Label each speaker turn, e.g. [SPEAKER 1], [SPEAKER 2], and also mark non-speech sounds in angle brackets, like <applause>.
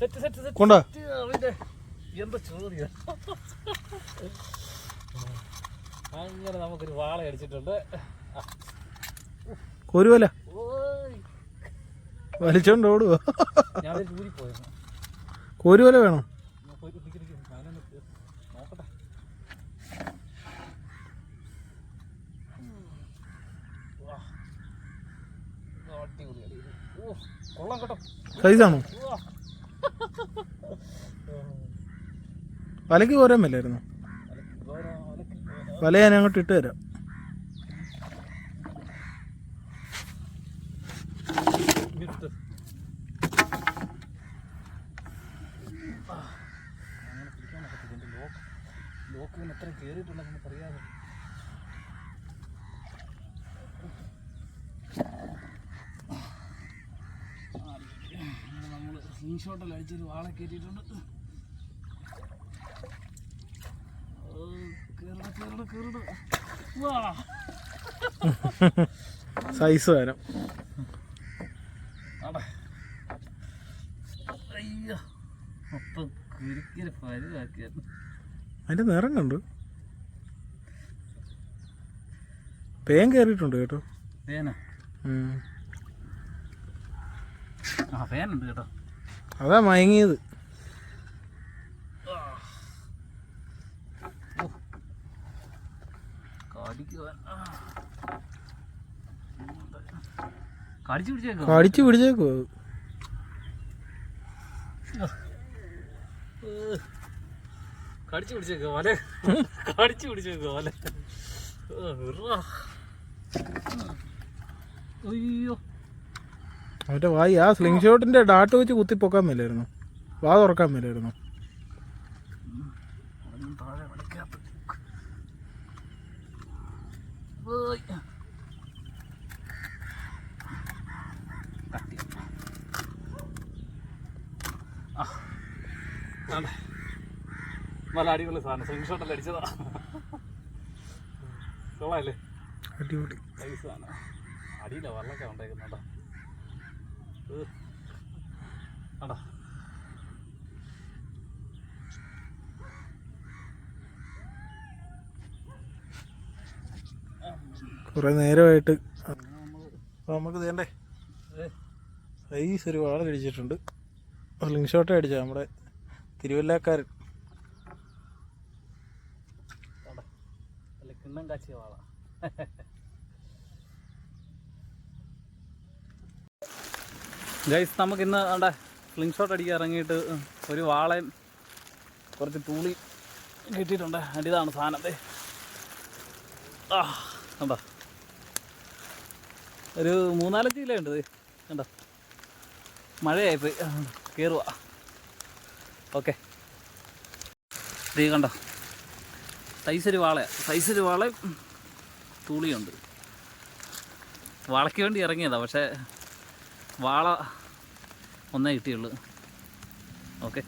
[SPEAKER 1] Set set set.
[SPEAKER 2] കൊണ്ടോ.
[SPEAKER 1] അവന്റെ എന്താ ചോദ്യം? അങ്ങനെ നമുക്കൊരു വാള അടിച്ചിട്ടുണ്ട്. ആ,
[SPEAKER 2] കോരുവല
[SPEAKER 1] ഓയ്.
[SPEAKER 2] വലിച്ചോണ്ട്
[SPEAKER 1] പോയിരുന്നു
[SPEAKER 2] കോരുവല വേണം? സൈസാണോ <laughs>
[SPEAKER 1] ഉവ്വ.
[SPEAKER 2] പോരാൻ മേലായിരുന്നു. വല ഞാൻ അങ്ങോട്ട് ഇട്ട് തരാം
[SPEAKER 1] ലോക്ക് ലോക്ക് എത്ര കയറിയിട്ടുണ്ടെന്ന് നമുക്കറിയാതെ നമ്മൾ സ്ക്രീൻഷോട്ടിൽ അടിച്ചൊരു വാളെ കയറ്റിയിട്ടുണ്ട്.
[SPEAKER 2] സൈസ് വരാം അതിന്റെ നിറം കണ്ടു. പേൻ കയറിയിട്ടുണ്ട് കേട്ടോ.
[SPEAKER 1] പേന. ആ പേനുണ്ട് കേട്ടോ.
[SPEAKER 2] അതാ മയങ്ങിയത്.
[SPEAKER 1] കടിച്ചു പിടിച്ചേക്കോ?
[SPEAKER 2] കടിച്ചു പിടിച്ചേക്കോ അത്.
[SPEAKER 1] കടിച്ചു പിടിച്ചേക്കോ വല? കടിച്ചു പിടിച്ചേക്കോ വല? അയ്യോ.
[SPEAKER 2] അവന്റെ വായി ആ സ്ലിംഗ് ഷോട്ടിന്റെ ഡാട്ട് വെച്ച് കുത്തി പൊക്കാൻ മേലായിരുന്നു. വാ തുറക്കാൻ മേലായിരുന്നു.
[SPEAKER 1] നല്ല അടിപൊളി സാധനം. സ്ക്രീൻഷോട്ടെല്ലാം അടിച്ചതാ? കൊള്ളാല്ലേ?
[SPEAKER 2] അടിപൊളി.
[SPEAKER 1] സാധനം. അടിയില്ല വെള്ളമൊക്കെ ഉണ്ടായിരുന്നോട്ടോ ആടാ
[SPEAKER 2] കുറെ നേരമായിട്ട്. നമുക്ക് തേണ്ടേ സൈസ് ഒരു വാള അടിച്ചിട്ടുണ്ട് സ്ലിംഗ് ഷോട്ട് അടിച്ച നമ്മുടെ തിരുവല്ലക്കാരൻ.
[SPEAKER 1] കിണ്ണം കാച്ചിയ വാള. ഗൈസ് നമുക്ക് ഇന്ന് അവിടെ സ്ലിംഗ് ഷോട്ട് അടിക്കാൻ ഇറങ്ങിയിട്ട് ഒരു വാളയും കുറച്ച് തൂളി കിട്ടിയിട്ടുണ്ട്. അതിന്റെ ഇതാണ് സാധനത്തെ. ആ കണ്ടോ? ഒരു മൂന്നാലഞ്ച് കിലോ ഉണ്ട്. കണ്ടോ? മഴയായിപ്പോയി. കയറുക ഓക്കെ. ഇത് കണ്ടോ? സൈസൊരു വാളയാണ് സൈസൊരു വാളയും തൂളിയുണ്ട്. വാളയ്ക്ക് വേണ്ടി ഇറങ്ങിയതാണ് പക്ഷേ വാള ഒന്നേ കിട്ടിയുള്ളൂ. ഓക്കെ.